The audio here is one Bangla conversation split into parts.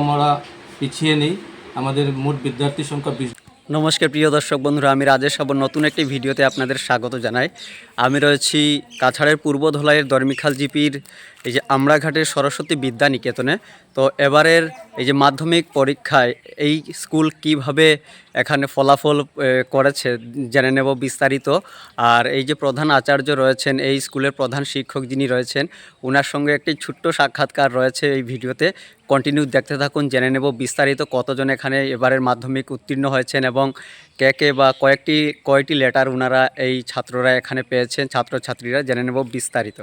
আমরা পিছিয়ে নেই। আমাদের মোট বিদ্যার্থী সংখ্যা বিশ। নমস্কার, প্রিয় দর্শক বন্ধুরা, আমি রাজেশ আবার নতুন একটি ভিডিওতে আপনাদের স্বাগত জানাই। আমি রয়েছি কাছাড়ের পূর্ব ধলাইয়ের দর্মিখাল জিপির এই যে আমরাঘাটের সরস্বতী বিদ্যা নিকেতনে তো এবারের এই যে মাধ্যমিক পরীক্ষায় এই স্কুল কীভাবে এখানে ফলাফল করেছে, জেনে নেব বিস্তারিত। আর এই যে প্রধান আচার্য রয়েছেন, এই স্কুলের প্রধান শিক্ষক যিনি রয়েছেন ওনার সঙ্গে একটি ছোট্ট সাক্ষাৎকার রয়েছে এই ভিডিওতে। কন্টিনিউ দেখতে থাকুন, জেনে নেব বিস্তারিত কতজন এখানে এবারের মাধ্যমিক উত্তীর্ণ হয়েছেন এবং কে কে বা কয়েকটি, কয়টি লেটার ওনারা এই ছাত্ররা এখানে পেয়েছেন, ছাত্রছাত্রীরা, জেনে নেব বিস্তারিত।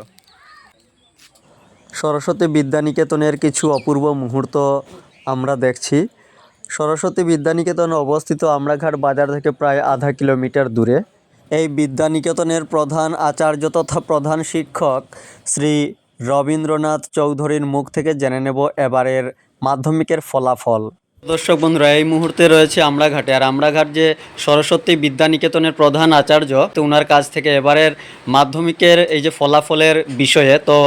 সরস্বতী বিদ্যানিকেতনের কিছু অপূর্ব মুহূর্ত আমরা দেখছি। সরস্বতী বিদ্যানিকেতন অবস্থিত আমরাঘাট বাজার থেকে প্রায় আধা কিলোমিটার দূরে। এই বিদ্যানিকেতনের প্রধান আচার্য তথা প্রধান শিক্ষক শ্রী রবীন্দ্রনাথ চৌধুরীর মুখ থেকে জেনে নেব এবারের মাধ্যমিকের ফলাফল। দর্শক বন্ধুরা, এই মুহূর্তে রয়েছে আমরাঘাটে আর আমরাঘাট যে সরস্বতী বিদ্যানিকেতনের প্রধান আচার্য, তো ওনার কাছ থেকে এবারের মাধ্যমিকের এই যে ফলাফলের বিষয়ে, তো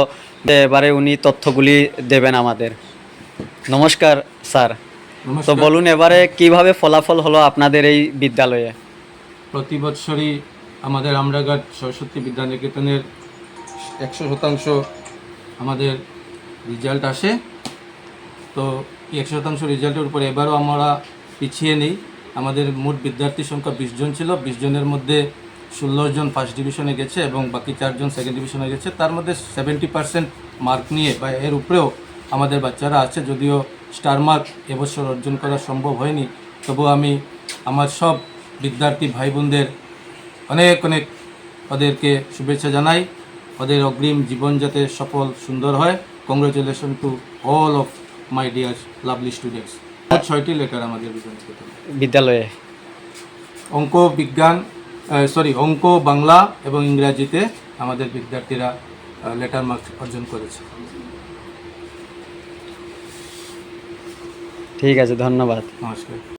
এবারে উনি তথ্যগুলি দেবেন আমাদের। নমস্কার, স্যার। তো বলুন এবারে কীভাবে ফলাফল হলো আপনাদের এই বিদ্যালয়ে? প্রতি বছরই আমাদের আমরাঘাট সরস্বতী বিদ্যানিকেতনের একশো শতাংশ আমাদের রেজাল্ট আসে। তো এই একশো শতাংশ রেজাল্টের উপরে এবারও আমরা পিছিয়ে নেই। আমাদের মোট বিদ্যার্থী সংখ্যা বিশ জন ছিল। বিশ জনের মধ্যে ষোলো জন ফার্স্ট ডিভিশনে গেছে এবং বাকি চারজন সেকেন্ড ডিভিশনে গেছে। তার মধ্যে সেভেন্টি পার্সেন্ট মার্ক নিয়ে বা এর উপরেও আমাদের বাচ্চারা আছে যদিও স্টার মার্ক এবছর অর্জন করা সম্ভব হয়নি তবু আমি আমার সব বিদ্যার্থী ভাই বোনদের অনেক অনেক ওদেরকে শুভেচ্ছা জানাই। ওদের অগ্রিম জীবন যাতে সফল সুন্দর হয়। Congratulation to all of my dear lovely students ছয়টি লেটার আমাদের বিদ্যালয়ে অঙ্ক বিজ্ঞান সরি অঙ্ক বাংলা এবং ইংরাজিতে আমাদের বিদ্যার্থীরা লেটার মার্ক অর্জন করেছে। ঠিক আছে ধন্যবাদ নমস্কার